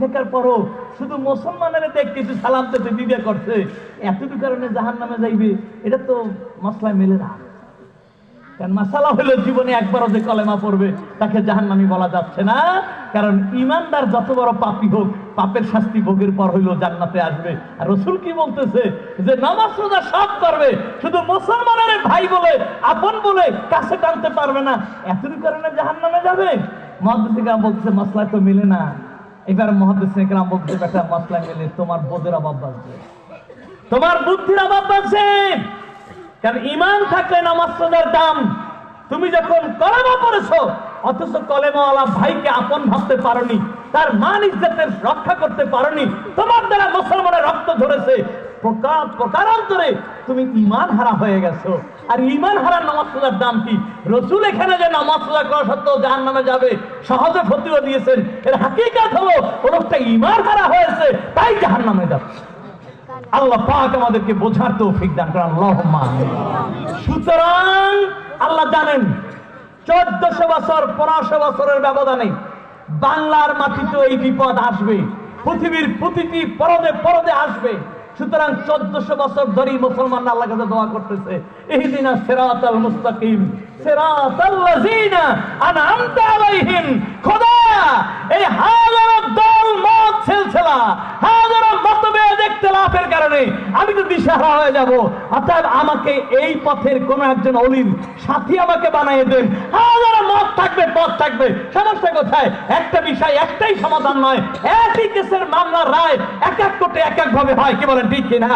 থাকার পরও শুধু মুসলমানের দেখ কিছু সালাম পেতে দিদে করছে, এতটুকু কারণে জাহান নামে যাইবে, এটা তো মশলায় মেলে না। কারণ মাসালা হলো জীবনে একবারও যে কলেমা পড়বে, তাকে জাহান্নামি বলা যাচ্ছে না। কারণ ইমানদার যত বড় পাপী হোক, পাপের শাস্তি ভোগের পর হইল জান্নাতে আসবে। আর রসুল কি বলতেছে? যে নামাজ রোজা সব করবে, শুধু মুসলমানের ভাই বলে, আপন বলে কাছে টানতে পারবে না। এতটুকু কারণে জাহান্নামে যাবে। মহাদিসিকাম বলতেছে মশলা তো মিলে না। এবার মহাদিসিকাম বলতে বেটা মশলা গেলে তোমার বোধের অভাব বাঁচবে। তোমার বুদ্ধির অভাব বাঁচবে। কারণ ইমান থাকলে নামাজ দাম তুমি যখন কলেমা পড়েছো, অথচ কলেমাওয়ালা ভাইকে আপন ভাবতে পারোনি, তার মান ইজ্জতের রক্ষা করতে পারোনি, তোমার দ্বারা মুসলমানের রক্ত ধরেছে প্রকার প্রকারান্তরে তুমি ইমান হারা হয়ে গেছো। আর ইমান হারা নামাজ রোজার দাম কি? রসুল এখানে যে নামাজ রোজা করা সত্ত্বেও জাহান নামে যাবে, সহজে ফতিও দিয়েছেন। এর হাকিকাত হলো ও ইমান হারা হয়েছে, তাই জাহান নামে যাচ্ছে। আল্লাহ পাক আমাদেরকে বোঝার তৌফিক দান করেন আমিন। সুতরাং আল্লাহ জানেন, চোদ্দশো বছর, পনেরোশো বছরের ব্যবধানে বাংলার মাটিতে এই বিপদ আসবে, পৃথিবীর প্রতিটি পরদে পরদে আসবে। সুতরাং চোদ্দশো বছর ধরেই মুসলমান আল্লাহ কাছে দোয়া করতেছে এই দিন সেরাত আল মুস্তাকিম সেরাত আলাইহিম, খোদা, এই দল, মত কারণে আমি তো দিশাহারা হয়ে যাব। অর্থাৎ আমাকে এই পথের কোন একজন অলির সাথী আমাকে বানিয়ে দেন। হাজারো মত থাকবে, পথ থাকবে। সমস্যা কোথায়? একটা বিষয় একটাই সমাধান নয়। একই কেসের মামলার রায় এক এক কোর্টে এক এক ভাবে হয়, কি বলেন, ঠিক কিনা?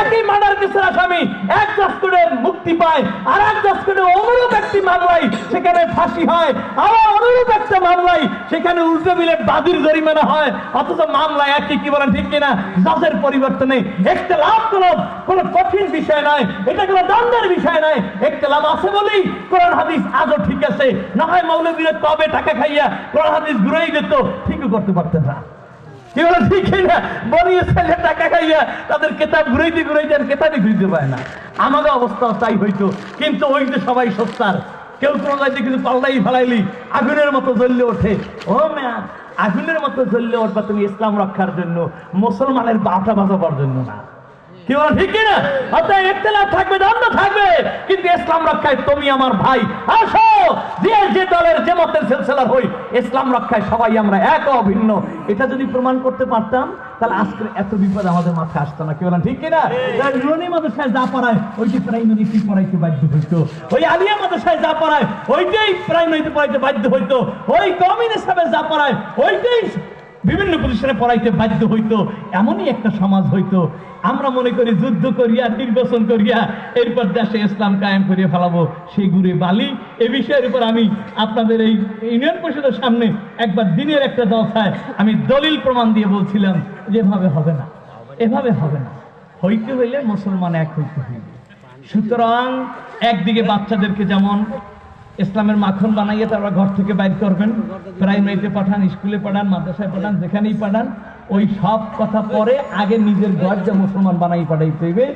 একই মার্ডার কেসের আসামি এক জাজ করে মুক্তি পায়, আর এক জাজ করে অনুরূপ একটি মামলায় সেখানে ফাঁসি হয়, আবার অনুরূপ একটা মামলায় সেখানে উল্টো মিলে বাদির জরিমানা হয়, অথচ মামলা একই, কি বলেন, ঠিক কিনা? জাজের পরিবর্তনে একটা লাভ কোনো কোনো কঠিন বিষয় নয়, এটা কোনো দ্বন্দ্বের বিষয় নয় একটা লাভ আছে বলেই কোরআন হাদিস আজও ঠিক আছে। না হয় মৌলবীরা তবে টাকা খাইয়া কোরআন হাদিস ঘুরেই যেত ঠিকই করতে পারতেন না। ঠিক অবস্থাও তাই হইতো। কিন্তু ওই যে সবাই কেউ কোনো যাইতে কিছু পাল্লাই ফেলাইলি, আগুনের মতো জ্বললে ওঠে। ও ম্যা আগুনের মতো জ্বললে উঠবা তুমি ইসলাম রক্ষার জন্য, মুসলমানের বাটা বাজাবার জন্য না। কি বলো ঠিক কিনা? অতএব ইখতিলাফ থাকবে থাকবে। কিন্তু ইসলাম রক্ষায় তুমি আমার ভাই। আসো, যে দলের যে মতের সিলসিলার হই, ইসলাম রক্ষায় সবাই আমরা এক অভিন্ন। এটা যদি প্রমাণ করতে পারতাম, তাহলে আজকে এত বিপদ আমাদের মাথায় আসতো না। কি বলেন, ঠিক কিনা? নুনি মাদ্রাসায় যা পড়ায়, ওইটি প্রাইমারি পড়াইতে বাধ্য হইতো। ওই আলিয়া মাদ্রাসায় যা পড়ায়, ওইটাই প্রাইমারিতে পড়াইতে বাধ্য হইতো। ওই কমিউনিস্ট হিসাবে যা পড়ায়, ওইটাই বিভিন্ন প্রতিষ্ঠানে পড়াইতে বাধ্য হইতো, এমনই একটা সমাজ হইতো। আমরা মনে করি যুদ্ধ করিয়া, নির্বাচন করিয়া, এরপর দেশে ইসলাম কায়েম করিয়ে ফেলাবো সেই গুড়ে বালি। এ বিষয়ের উপর আমি আপনাদের এই ইউনিয়ন পরিষদের সামনে একবার দিনের একটা দশায় আমি দলিল প্রমাণ দিয়ে বলছিলাম যে এভাবে হবে না, এভাবে হবে না। হইতে হইলে মুসলমান এক হইতে হইবে। সুতরাং একদিকে বাচ্চাদেরকে যেমন ইসলামের মাখন বানাইয়ে তারা ঘর থেকে বাইর করবেন। প্রাইমারিতে পাঠান, স্কুলে পাঠান, মাদ্রাসায় পাঠান, যেখানেই পাঠান, ওই সব কথা পরে আগে নিজের ঘর মুসলমান বানাই পাঠাইতে হইবে।